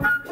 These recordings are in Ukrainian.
you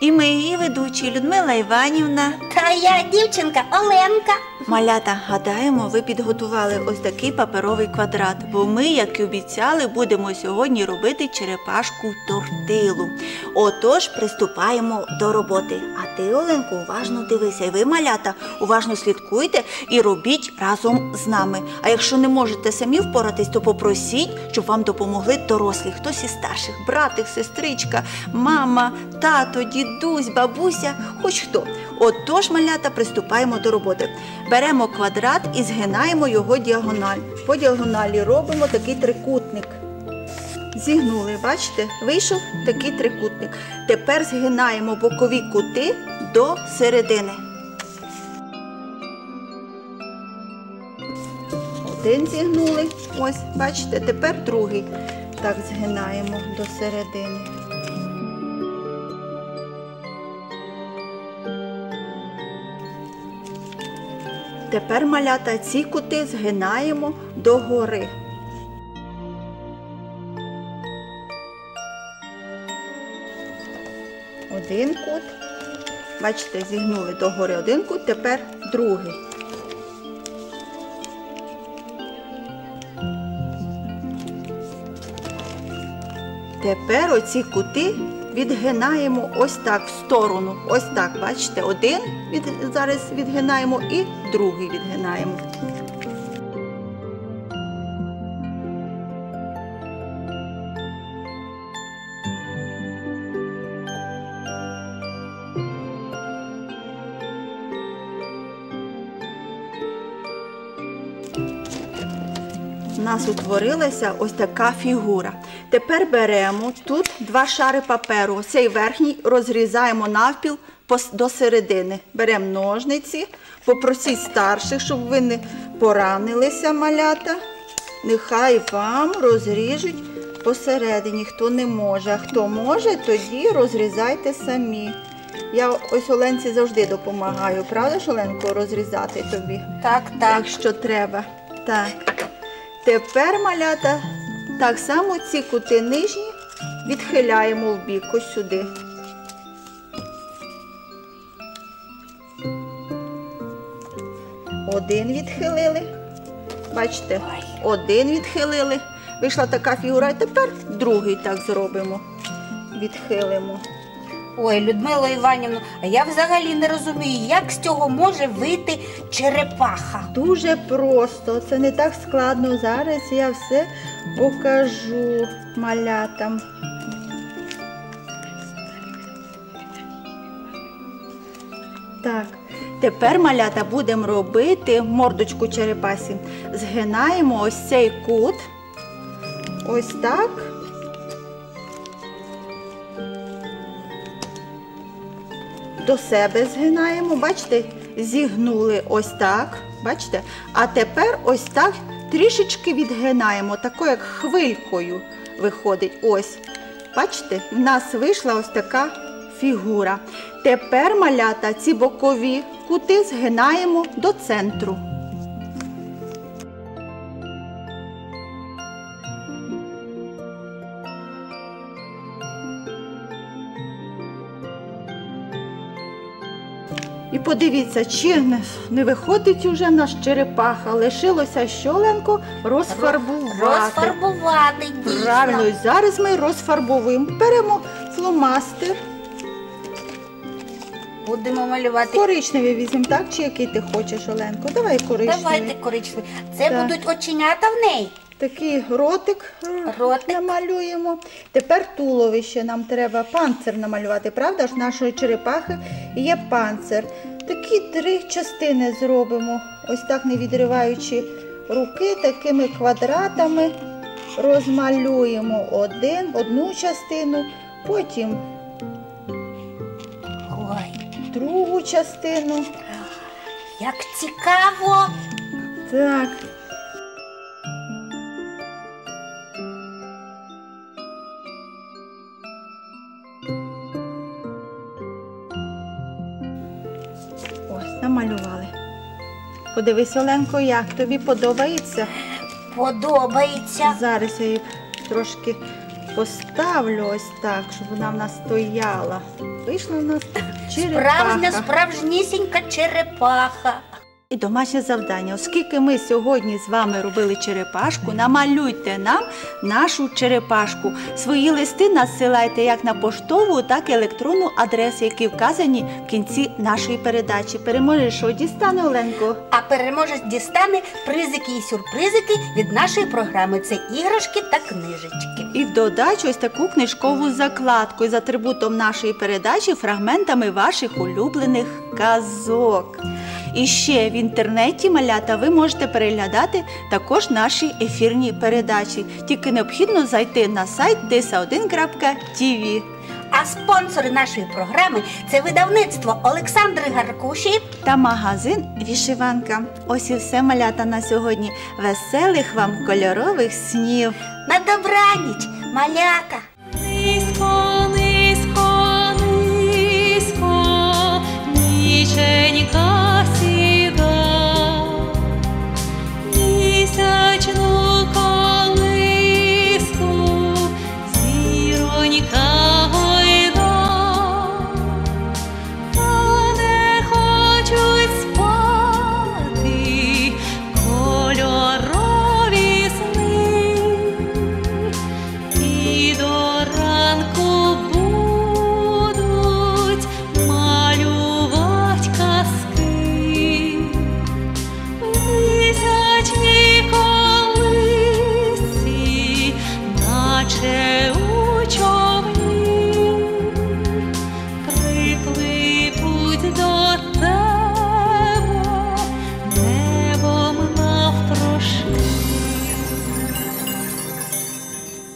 І ми її ведучі Людмила Іванівна. Та я дівчинка Оленка. Малята, гадаємо, ви підготували ось такий паперовий квадрат, бо ми, як і обіцяли, будемо сьогодні робити черепашку тортилу. Отож, приступаємо до роботи. А ти, Оленко, уважно дивися. І ви, малята, уважно слідкуйте і робіть разом з нами. А якщо не можете самі впоратись, то попросіть, щоб вам допомогли дорослі. Хтось із старших, братик, сестричка, мама, тато, дідусь, бабуся, хоч хто. Отож, малята, приступаємо до роботи. Беремо квадрат і згинаємо його діагональ. По діагоналі робимо такий трикутник. Зігнули, бачите, вийшов такий трикутник. Тепер згинаємо бокові кути до середини. Один зігнули. Ось, бачите, тепер другий. Так згинаємо до середини. Тепер малята ці кути згинаємо догори. Один кут. Бачите, зігнули догори один кут, тепер другий. Тепер оці кути відгинаємо ось так в сторону. Ось так, бачите, один від, зараз відгинаємо і другий відгинаємо. У нас утворилася ось така фігура. Тепер беремо тут два шари паперу. Цей верхній розрізаємо навпіл до середини. Беремо ножниці, попросіть старших, щоб ви не поранилися, малята. Нехай вам розріжуть посередині, хто не може. А хто може, тоді розрізайте самі. Я ось Оленці завжди допомагаю, правда ж, Оленко, розрізати тобі? Так, так. Якщо треба. Так. Тепер, малята, так само ці кути нижні відхиляємо в бік ось сюди. Один відхилили. Бачите, один відхилили. Вийшла така фігура, і тепер другий так зробимо. Відхилимо. Ой, Людмила Іванівна, а я взагалі не розумію, як з цього може вийти черепаха. Дуже просто, це не так складно. Зараз я все покажу малятам. Так, тепер малята будемо робити мордочку черепасі. Згинаємо ось цей кут. Ось так. До себе згинаємо, бачите, зігнули ось так. Бачите? А тепер ось так трішечки відгинаємо, такою як хвилькою виходить. Ось. Бачите, в нас вийшла ось така фігура. Тепер малята ці бокові кути згинаємо до центру. І подивіться, чи не, не виходить уже наш черепаха. Лишилося щоленко розфарбувати. Розфарбувати дійсно. Правильно, і зараз ми розфарбовуємо. Беремо фломастер. Будемо малювати. Коричневий візьмемо, так? Чи який ти хочеш, Оленко? Давай коричневий. Давайте коричневий. Це Так. будуть оченята в неї. Такий ротик, Ротик. намалюємо. Тепер туловище нам треба панцир намалювати, правда ж, нашої черепахи є панцир. Такі три частини зробимо, ось так не відриваючи руки, такими квадратами розмалюємо один, одну частину, потім Ой, другу частину. як цікаво. Так. Подивись, Оленко, як тобі подобається. Подобається. Зараз я її трошки поставлю ось так, щоб вона в нас стояла. Вийшла в нас черепаха. Справжня, справжнісінька черепаха. І домашнє завдання. Оскільки ми сьогодні з вами робили черепашку, намалюйте нам нашу черепашку. Свої листи надсилайте як на поштову, так і електронну адресу, які вказані в кінці нашої передачі. Переможеш, що дістане Оленко. А переможець дістане призики і сюрпризики від нашої програми. Це іграшки та книжечки. І в додачу ось таку книжкову закладку із атрибутом нашої передачі фрагментами ваших улюблених казок. І ще в інтернеті малята ви можете переглядати також наші ефірні передачі. Тільки необхідно зайти на сайт disa1.tv. А спонсори нашої програми це видавництво Олександри Гаркуші. та магазин Вішиванка. Ось і все малята на сьогодні. Веселих вам кольорових снів! На добраніч, малята!